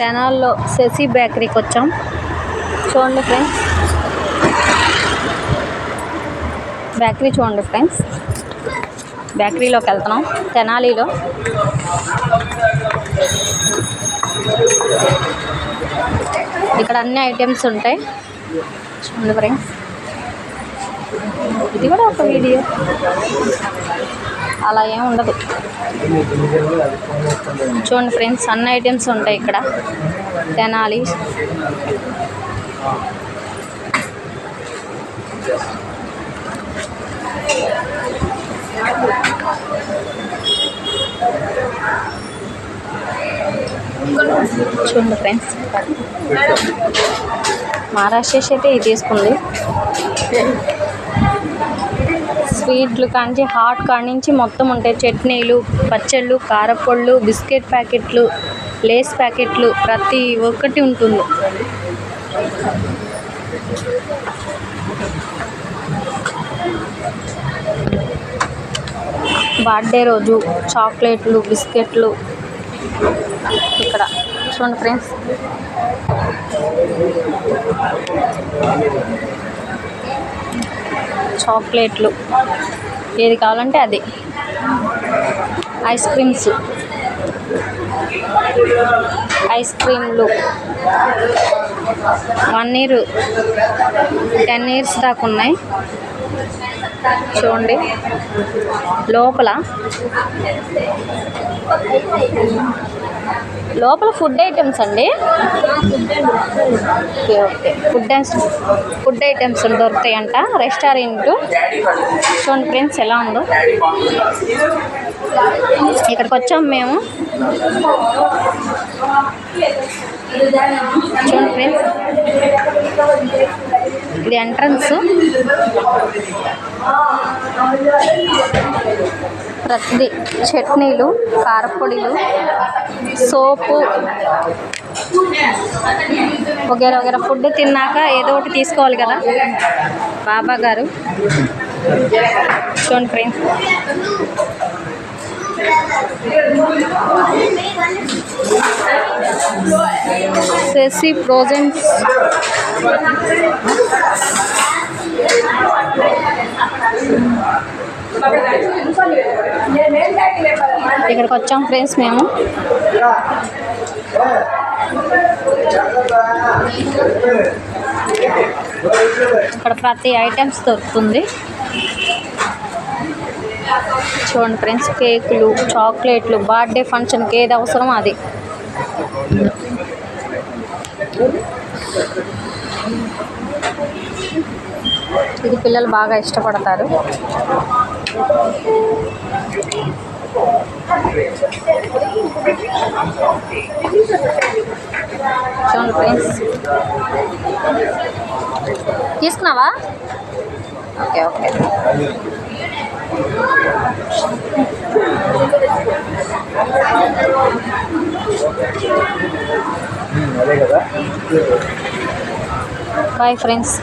తెనాల్లో శశి బేకరీకి వచ్చాం. చూడండి ఫ్రెండ్స్. బేకరీ చూడండి ఫ్రెండ్స్. బేకరీలోకి వెళ్తున్నాం. తెనాలిలో. ఇక్కడ అన్ని ఐటమ్స్ ఉంటాయి. చూడండి ఫ్రెండ్స్. ఇది కూడా ఒక వీడియో. అలా ఏం ఉండదు. చూడండి ఫ్రెండ్స్ అన్ని ఐటమ్స్ ఉంటాయి ఇక్కడ. తెనాలి. చూడండి ఫ్రెండ్స్. మహారాష్ట్ర అయితే ఇది తీసుకుంది. స్వీట్లు కాంచి హాట్ కానించి నుంచి మొత్తం ఉంటాయి. చట్నీలు పచ్చళ్ళు కారపొళ్ళు బిస్కెట్ ప్యాకెట్లు లేస్ ప్యాకెట్లు ప్రతి ఒక్కటి ఉంటుంది. బర్త్డే రోజు చాక్లెట్లు బిస్కెట్లు ఇక్కడ చూడండి ఫ్రెండ్స్. చాక్లెట్లు. ఏది కావాలంటే అది. Ice creams. ఐస్ క్రీమ్లు. వన్ ఇయర్ టెన్ ఇయర్స్ దాకా ఉన్నాయి. చూడండి. లోపల. లోపల ఫుడ్ ఐటమ్స్ అండి. Okay okay. Food food items దొరుకుతాయంట. Restaurant. చూడండి ఫ్రెండ్స్ ఎలా ఉందో. ఇక్కడికి వచ్చాము మేము. చూడండి ఫ్రెండ్స్. ఇది ఎంట్రన్స్ ప్రతిదీ చట్నీలు కారపొడిలు సోపు వగేర వగేర. ఫుడ్ తిన్నాక ఏదో ఒకటి తీసుకోవాలి కదా. బాబా గారు. చూడండి ఫ్రెండ్స్. వచ్చేసి ప్రోజెన్స్ ఇక్కడికి వచ్చాం ఫ్రెండ్స్ మేము. ఇక్కడ ప్రతి ఐటమ్స్ దొరుకుతుంది. చూడండి ఫ్రెండ్స్ కేకులు చాక్లెట్లు బర్త్డే ఫంక్షన్కి ఏది అవసరం అది. ఇది పిల్లలు బాగా ఇష్టపడతారు. చూడండి ఫ్రెండ్స్. తీసుకున్నావా? Okay okay. Bye friends